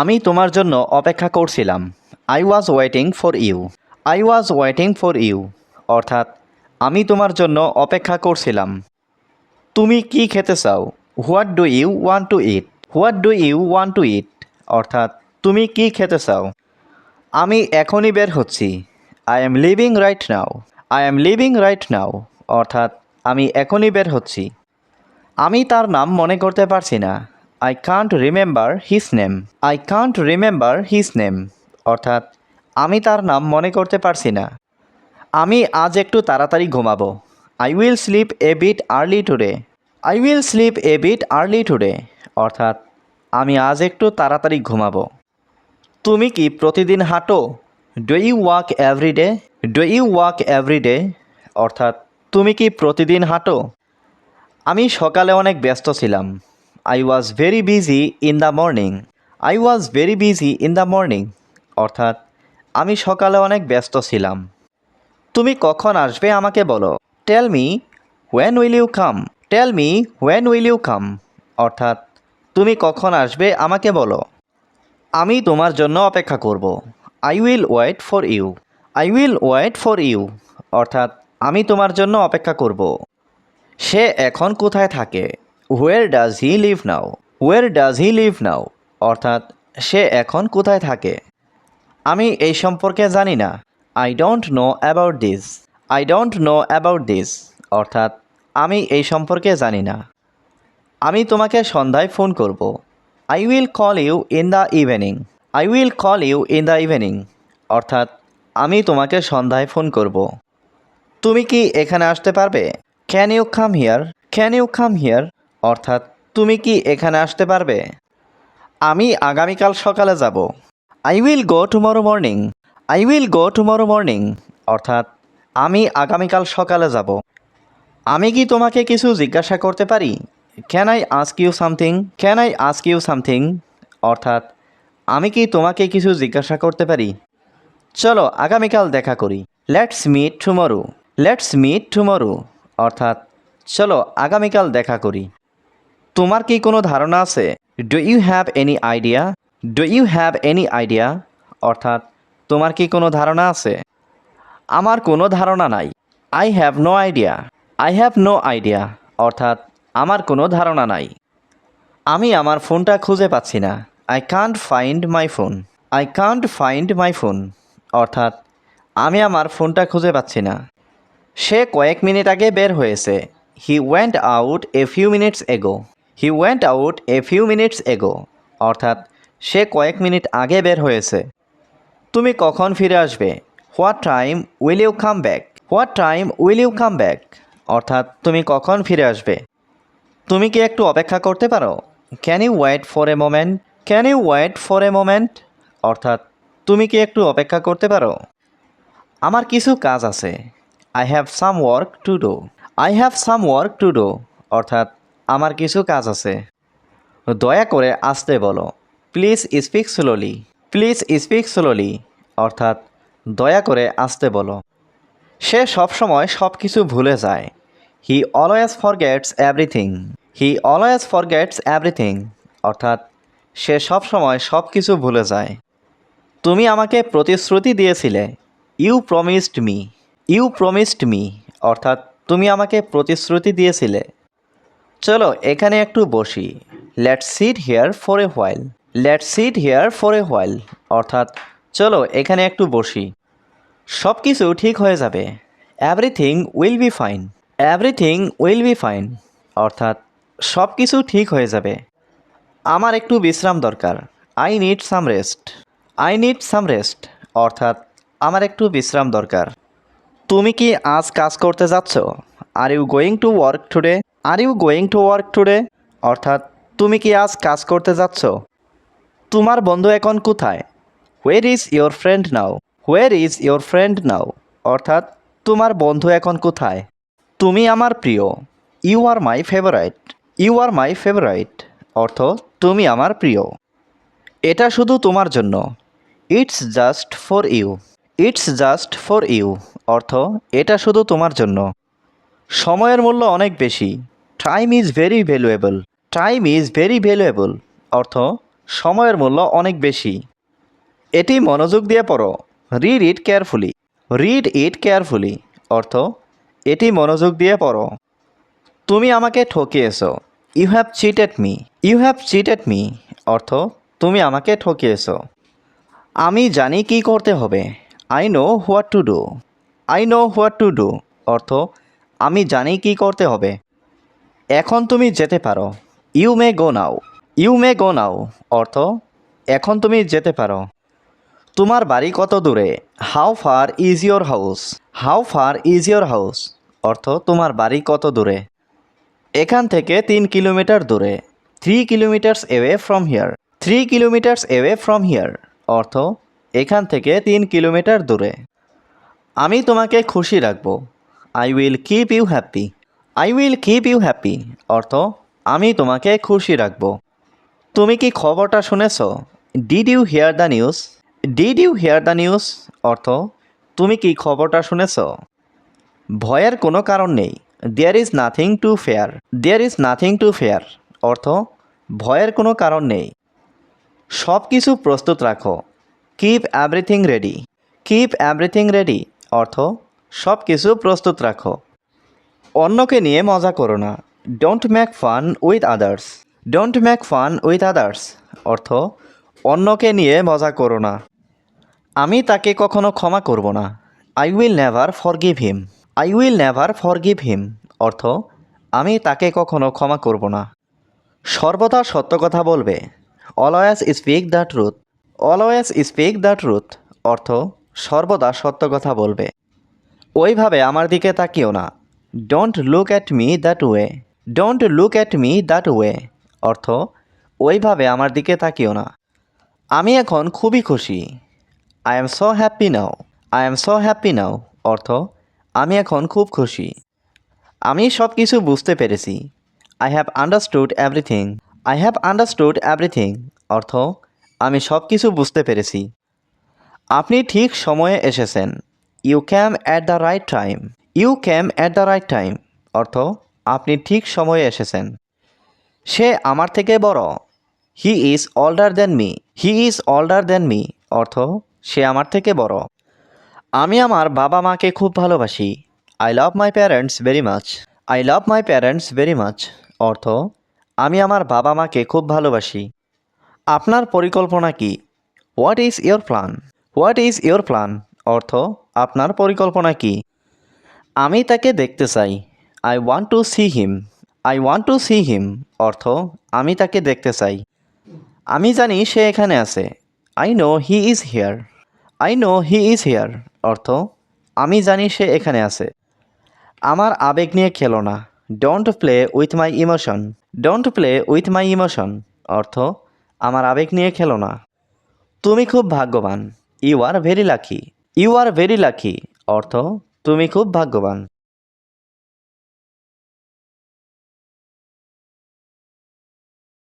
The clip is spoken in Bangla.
আমি তোমার জন্য অপেক্ষা করছিলাম। I was waiting for you I was waiting for you অর্থাৎ, আমি তোমার জন্য অপেক্ষা করছিলাম। তুমি কি খেতে চাও? What do you want to eat what do you want to eat অর্থাৎ, তুমি কি খেতে চাও? আমি এখনই বের হচ্ছি। I am leaving right now I am leaving right now অর্থাৎ, আমি এখনই বের হচ্ছি। আমি তার নাম মনে করতে পারছি না। I can't remember his name I can't remember his name অর্থাৎ, আমি তার নাম মনে করতে পারছি না। আমি আজ একটু তাড়াতাড়ি ঘুমাবো। I will sleep a bit early today I will sleep a bit early today অর্থাৎ, আমি আজ একটু তাড়াতাড়ি ঘুমাবো। তুমি কি প্রতিদিন হাঁটো? Do you walk everyday do you walk everyday অর্থাৎ, তুমি কি প্রতিদিন হাঁটো? আমি সকালে অনেক ব্যস্ত ছিলাম। I was very busy in the morning I was very busy in the morning অর্থাৎ, আমি সকালে অনেক ব্যস্ত ছিলাম। তুমি কখন আসবে আমাকে বলো। Tell me when will you come tell me when will you come অর্থাৎ, তুমি কখন আসবে আমাকে বলো। আমি তোমার জন্য অপেক্ষা করব। I will wait for you I will wait for you অর্থাৎ, আমি তোমার জন্য অপেক্ষা করব। সে এখন কোথায় থাকে? Where does he live now where does he live now অর্থাৎ, সে এখন কোথায় থাকে? আমি এই সম্পর্কে জানি না। I don't know about this I don't know about this অর্থাৎ, আমি এই সম্পর্কে জানি না। আমি তোমাকে সন্ধ্যায় ফোন করব। I will call you in the evening I will call you in the evening অর্থাৎ, আমি তোমাকে সন্ধ্যায় ফোন করব। তুমি কি এখানে আসতে পারবে? Can you come here can you come here অর্থাৎ তুমি কি এখানে আসতে পারবে? আমি আগামীকাল সকালে যাব। I will go tomorrow morning I will go tomorrow morning অর্থাৎ আমি আগামীকাল সকালে যাব। আমি কি তোমাকে কিছু জিজ্ঞাসা করতে পারি? Can I ask you something can I ask you something অর্থাৎ আমি কি তোমাকে কিছু জিজ্ঞাসা করতে পারি? চলো আগামীকাল দেখা করি। Let's meet tomorrow let's meet tomorrow অর্থাৎ চলো আগামীকাল দেখা করি। তোমার কি কোনো ধারণা আছে? Do you have any idea do you have any idea অর্থাৎ, তোমার কি কোনো ধারণা আছে? আমার কোনো ধারণা নাই। I have no idea I have no idea অর্থাৎ, আমার কোনো ধারণা নাই। আমি আমার ফোনটা খুঁজে পাচ্ছি না। I can't find my phone I can't find my phone অর্থাৎ, আমি আমার ফোনটা খুঁজে পাচ্ছি না। সে কয়েক মিনিট আগে বের হয়েছে। He went out a few minutes ago he went out a few minutes ago অর্থাৎ, সে কয়েক মিনিট আগে বের হয়েছে। তুমি কখন ফিরে আসবে? What time will you come back what time will you come back অর্থাৎ, তুমি কখন ফিরে আসবে? তুমি কি একটু অপেক্ষা করতে পারো? Can you wait for a moment can you wait for a moment অর্থাৎ, তুমি কি একটু অপেক্ষা করতে পারো? আমার কিছু কাজ আছে। I have some work to do I have some work to do অর্থাৎ আমার কিছু কাজ আছে। দয়া করে আসতে বলো। Please speak slowly please speak slowly অর্থাৎ দয়া করে আসতে বলো। সে সবসময় সব কিছু ভুলে যায়। He always forgets everything he always forgets everything অর্থাৎ সে সবসময় সব কিছু ভুলে যায়। তুমি আমাকে প্রতিশ্রুতি দিয়েছিলে। You promised me you promised me অর্থাৎ তুমি আমাকে প্রতিশ্রুতি দিয়েছিলে। চলো এখানে একটু বসি। Let sit here for a while let sit here for a while অর্থাৎ চলো এখানে একটু বসি। সব কিছু ঠিক হয়ে যাবে। Everything will be fine everything will be fine অর্থাৎ সব কিছু ঠিক হয়ে যাবে। আমার একটু বিশ্রাম দরকার। I need some rest I need some rest অর্থাৎ আমার একটু বিশ্রাম দরকার। তুমি কি আজ কাজ করতে যাচ্ছ? Are you going to work today are you going to work today অর্থাৎ, তুমি কি আজ কাজ করতে যাচ্ছ? তোমার বন্ধু এখন কোথায়? Where is your friend now where is your friend now অর্থাৎ, তোমার বন্ধু এখন কোথায়? তুমি আমার প্রিয়। You are my favourite you are my favourite অর্থ, তুমি আমার প্রিয়। এটা শুধু তোমার জন্য। It's just for you it's just for you অর্থ, এটা শুধু তোমার জন্য। সময়ের মূল্য অনেক বেশি। Time is very valuable time is very valuable অর্থ, সময়ের মূল্য অনেক বেশি। এটি মনোযোগ দিয়ে পড়ো। Read it carefully read it carefully অর্থ, এটি মনোযোগ দিয়ে পড়ো। তুমি আমাকে ঠকিয়েছো। You have cheated me you have cheated me অর্থ, তুমি আমাকে ঠকিয়েছো। আমি জানি কি করতে হবে। I know what to do I know what to do অর্থ, আমি জানি কি করতে হবে। এখন তুমি যেতে পারো। You may go now you may গো নাও অর্থ, এখন তুমি যেতে পারো। তোমার বাড়ি কত দূরে? How far is your house how far is your house অর্থ, তোমার বাড়ি কত দূরে? এখান থেকে তিন কিলোমিটার দূরে। Three kilometres away from here three kilometres away from here অর্থ, এখান থেকে তিন কিলোমিটার দূরে। আমি তোমাকে খুশি রাখব। I will keep you happy I will keep you happy অর্থ, আমি তোমাকে খুশি রাখব। তুমি কি খবরটা শুনেছ? Did you hear the news did you hear the news অর্থ, তুমি কি খবরটা শুনেছ? ভয়ের কোনো কারণ নেই। There is nothing to fear there is nothing to fear অর্থ, ভয়ের কোনো কারণ নেই। সব কিছু প্রস্তুত রাখো। Keep everything ready keep everything ready অর্থ সব কিছু প্রস্তুত রাখো। অন্যকে নিয়ে মজা করো না। Don't make fun with others don't make fun with others অর্থ, অন্যকে নিয়ে মজা করো না। আমি তাকে কখনো ক্ষমা করব না। I will never forgive him I will never forgive him অর্থ, আমি তাকে কখনো ক্ষমা করব না। সর্বদা সত্য কথা বলবে। Always speak the truth always speak the truth অর্থ, সর্বদা সত্য কথা বলবে। ওইভাবে আমার দিকে তাকিও না। Don't look at me that way don't look at me that way অর্থ, ওইভাবে আমার দিকে তাকিও না। আমি এখন খুবই খুশি। I am so happy now I am so happy now অর্থ, আমি এখন খুব খুশি। আমি সব কিছু বুঝতে পেরেছি। I have understood everything I have understood everything অর্থ, আমি সব কিছু বুঝতে পেরেছি। আপনি ঠিক সময়ে এসেছেন। You came at the right time you came at the right time, অর্থ আপনি ঠিক সময়ে এসেছেন। সে আমার থেকে বড়। He is older than me. He is older than me, অর্থ সে আমার থেকে বড়। আমি আমার বাবা মাকে খুব ভালোবাসি। I love my parents very much. I love my parents very much, অর্থ আমি আমার বাবা মাকে খুব ভালোবাসি। আপনার পরিকল্পনা কি? What is your plan? What is your plan, অর্থ আপনার পরিকল্পনা কি? আমি তাকে দেখতে চাই। I want to see him I want to see him অর্থ, আমি তাকে দেখতে চাই। আমি জানি সে এখানে আছে। I know he is here I know he is here অর্থ, আমি জানি সে এখানে আছে। আমার আবেগ নিয়ে খেলো না। Don't play with my emotion don't play with my emotion অর্থ, আমার আবেগ নিয়ে খেলো না। তুমি খুব ভাগ্যবান। You are very lucky you are very lucky অর্থ তুমি খুব ভাগ্যবান।